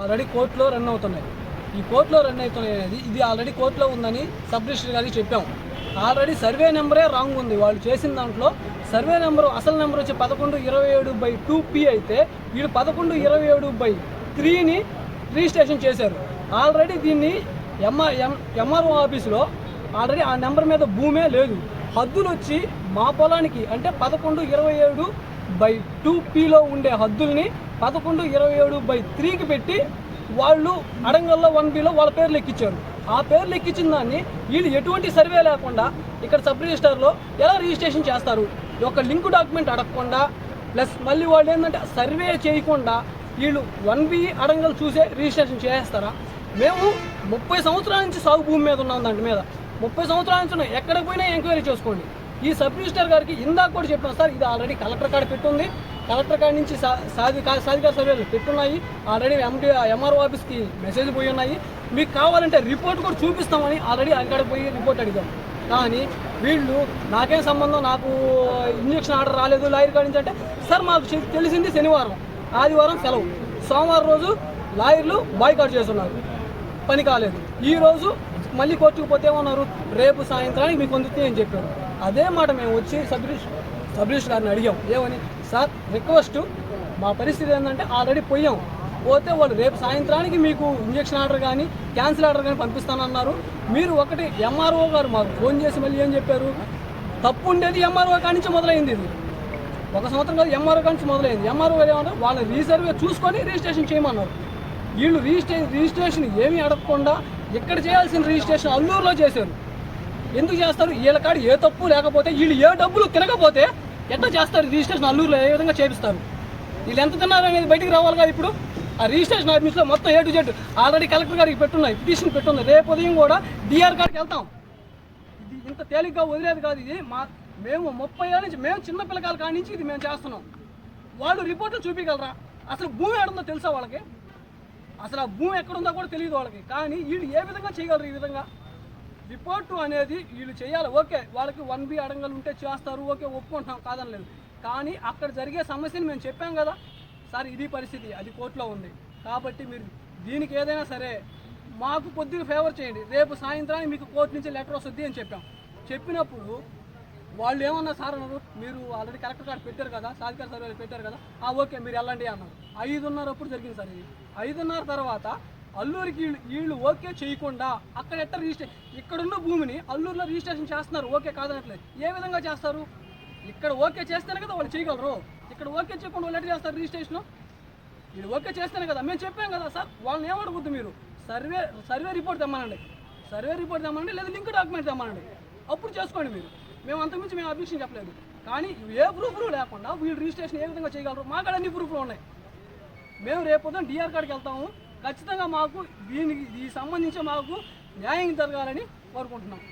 Already కోర్టులో run అవుతున్నాయి. ఈ కోర్టులో రన్ అవుతున్నాయి అనేది ఇది ఆల్రెడీ కోర్టులో ఉందని సబ్ రిజిస్టర్ గారికి చెప్పాం. ఆల్రెడీ సర్వే నెంబరే రాంగ్ ఉంది. వాళ్ళు చేసిన దాంట్లో సర్వే నెంబరు అసలు నెంబర్ వచ్చి పదకొండు ఇరవై ఏడు బై టూ పి అయితే వీళ్ళు పదకొండు ఇరవై ఏడు బై త్రీని రిజిస్ట్రేషన్ చేశారు. ఆల్రెడీ దీన్ని ఎంఆర్ ఎం ఎంఆర్ఓ ఆఫీసులో ఆల్రెడీ ఆ నెంబర్ మీద భూమే లేదు. హద్దులు వచ్చి మా పొలానికి అంటే పదకొండు ఇరవై ఏడు బై టూ పీలో ఉండే హద్దుల్ని పదకొండు ఇరవై ఏడు బై త్రీకి పెట్టి వాళ్ళు అడంగల్లో వన్ బిలో వాళ్ళ పేర్లు ఎక్కించారు ఆ పేర్లు ఎక్కించిన దాన్ని వీళ్ళు ఎటువంటి సర్వే లేకుండా ఇక్కడ సబ్ రిజిస్టర్లో ఎలా రిజిస్ట్రేషన్ చేస్తారు? ఒక లింక్ డాక్యుమెంట్ అడగకుండా ప్లస్ మళ్ళీ వాళ్ళు ఏంటంటే సర్వే చేయకుండా వీళ్ళు వన్ బి అడంగలు చూసే రిజిస్ట్రేషన్ చేస్తారా మేము ముప్పై సంవత్సరాల నుంచి సాగు భూమి మీద ఉన్నాం దాని మీద. ముప్పై సంవత్సరాల నుంచి ఎక్కడికి పోయినా ఎంక్వైరీ చేసుకోండి. ఈ సబ్ రిజిస్టర్ గారికి ఇందాక కూడా చెప్పాను సార్ ఇది ఆల్రెడీ కలెక్టర్ కాడ పెట్టుంది. కలెక్టర్ కాడ నుంచి సాధి సాధికార సర్వేలు పెట్టున్నాయి. ఆల్రెడీ ఎండి ఎంఆర్ఓ ఆఫీస్కి మెసేజ్ పోయి ఉన్నాయి. మీకు కావాలంటే రిపోర్ట్ కూడా చూపిస్తామని ఆల్రెడీ అక్కడ పోయి రిపోర్ట్ అడిగాం. కానీ వీళ్ళు నాకేం సంబంధం? నాకు ఇంజక్షన్ ఆర్డర్ రాలేదు. లాయర్ కాడ నుంచి అంటే సార్ మాకు తెలిసింది శనివారం. ఆదివారం సెలవు. సోమవారం రోజు లాయర్లు బాయ్కాట్ చేస్తున్నారు. పని కాలేదు. ఈ రోజు మళ్ళీ కోర్టుకు పోతే ఏమన్నారు? రేపు సాయంత్రానికి మీకు అందుతుంది అని చెప్పారు. అదే మాట మేము వచ్చి సబ్రిష్ సబ్రిష్ గారిని అడిగాం. ఏమని? సార్ రిక్వెస్ట్ మా పరిస్థితి ఏంటంటే ఆల్రెడీ పోయాం. పోతే వాళ్ళు రేపు సాయంత్రానికి మీకు ఇంజక్షన్ ఆర్డర్ కానీ క్యాన్సిల్ ఆర్డర్ కానీ పంపిస్తానన్నారు. మీరు ఒకటి ఎంఆర్ఓ గారు మాకు ఫోన్ చేసి మళ్ళీ ఏం చెప్పారు? తప్పు ఉండేది ఎంఆర్ఓ కానించి మొదలైంది ఇది. ఒక సంవత్సరం కాదు ఎంఆర్ఓ కానించి మొదలైంది. ఎంఆర్ఓ ఏమన్నారు? వాళ్ళ రీసర్వే చూసుకొని రిజిస్ట్రేషన్ చేయమన్నారు. వీళ్ళు రిజిస్ట్రే రిజిస్ట్రేషన్ ఏమీ అడగకుండా ఇక్కడ చేయాల్సిన రిజిస్ట్రేషన్ అల్లూరులో చేశారు. ఎందుకు చేస్తారు? వీళ్ళ కాడ ఏ తప్పు లేకపోతే వీళ్ళు ఏ డబ్బులు తినకపోతే ఎట్లా చేస్తారు? రిజిస్ట్రేషన్ అల్లూరులో ఏ విధంగా చేపిస్తారు? వీళ్ళు ఎంత తిన్నారు అనేది బయటికి రావాలి కదా ఇప్పుడు? ఆ రిజిస్ట్రేషన్ ఆఫీస్లో మొత్తం A to Z already collector గారికి పెట్టున్నాయి పిటిషన్ పెట్టున్నాయి. రేపు ఉదయం కూడా డిఆర్ గారికి వెళ్తాం. ఇది ఇంత తేలిగ్గా వదిలేదు కాదు ఇది. మా మేము ముప్పై ఏళ్ళ నుంచి మేము చిన్న పిల్లకాయల కాడి నుంచి ఇది మేము చేస్తున్నాం. వాళ్ళు రిపోర్ట్లు చూపించగలరా? అసలు భూమి ఎక్కడుందో తెలుసా వాళ్ళకి? అసలు ఆ భూమి ఎక్కడుందో కూడా తెలియదు వాళ్ళకి. కానీ వీళ్ళు ఏ విధంగా చేయగలరు ఈ విధంగా? రిపోర్టు అనేది వీళ్ళు చేయాలి. ఓకే వాళ్ళకి వన్ బి అడంగలు ఉంటే చేస్తారు. ఓకే ఒప్పుకుంటున్నాం కాదని లేదు కానీ అక్కడ జరిగే సమస్యని మేము చెప్పాం కదా. సార్ ఇది పరిస్థితి అది కోర్టులో ఉంది. కాబట్టి మీరు దీనికి ఏదైనా సరే మాకు కొద్దిగా ఫేవర్ చేయండి. రేపు సాయంత్రానికి మీకు కోర్టు నుంచి లెటర్ వస్తుంది అని చెప్పాం. చెప్పినప్పుడు వాళ్ళు ఏమన్నా సార్ అన్నారు? మీరు ఆల్రెడీ కలెక్టర్ గారు పెట్టారు కదా సాధికార సర్వేలు పెట్టారు కదా. ఓకే మీరు వెళ్ళండి అన్నారు. ఐదున్నర అప్పుడు జరిగింది సార్ ఇది. ఐదున్నర తర్వాత అల్లూరికి వీళ్ళు ఓకే చేయకుండా అక్కడ ఎట్ట రిజిస్ట్రేషన్ ఇక్కడున్న భూమిని అల్లూరులో రిజిస్ట్రేషన్ చేస్తున్నారు. ఓకే కాదనట్లేదు. ఏ విధంగా చేస్తారు? ఇక్కడ ఓకే చేస్తేనే కదా వాళ్ళు చేయగలరు. ఇక్కడ ఓకే చేయకుండా వాళ్ళు ఎట్లా చేస్తారు రిజిస్ట్రేషన్? వీళ్ళు ఓకే చేస్తేనే కదా. మేము చెప్పాం కదా సార్ వాళ్ళని ఏమడగొద్దు మీరు? సర్వే సర్వే రిపోర్ట్ తెమ్మనండి. సర్వే రిపోర్ట్ తెమ్మనండి లేదా లింక్ డాక్యుమెంట్ తెమ్మనండి. అప్పుడు చేసుకోండి మీరు. మేము అంతకుమించి మేము అబ్జెక్షన్ చెప్పలేదు. కానీ ఏ ప్రూఫ్లు లేకుండా వీళ్ళు రిజిస్ట్రేషన్ ఏ విధంగా చేయగలరు? మా కాడ అన్ని ప్రూఫ్లు ఉన్నాయి. మేము రేపు పొద్దున డిఆర్ కాడికి వెళ్తాము. ఖచ్చితంగా మాకు దీనికి దీనికి సంబంధించి మాకు న్యాయం జరగాలని కోరుకుంటున్నాం.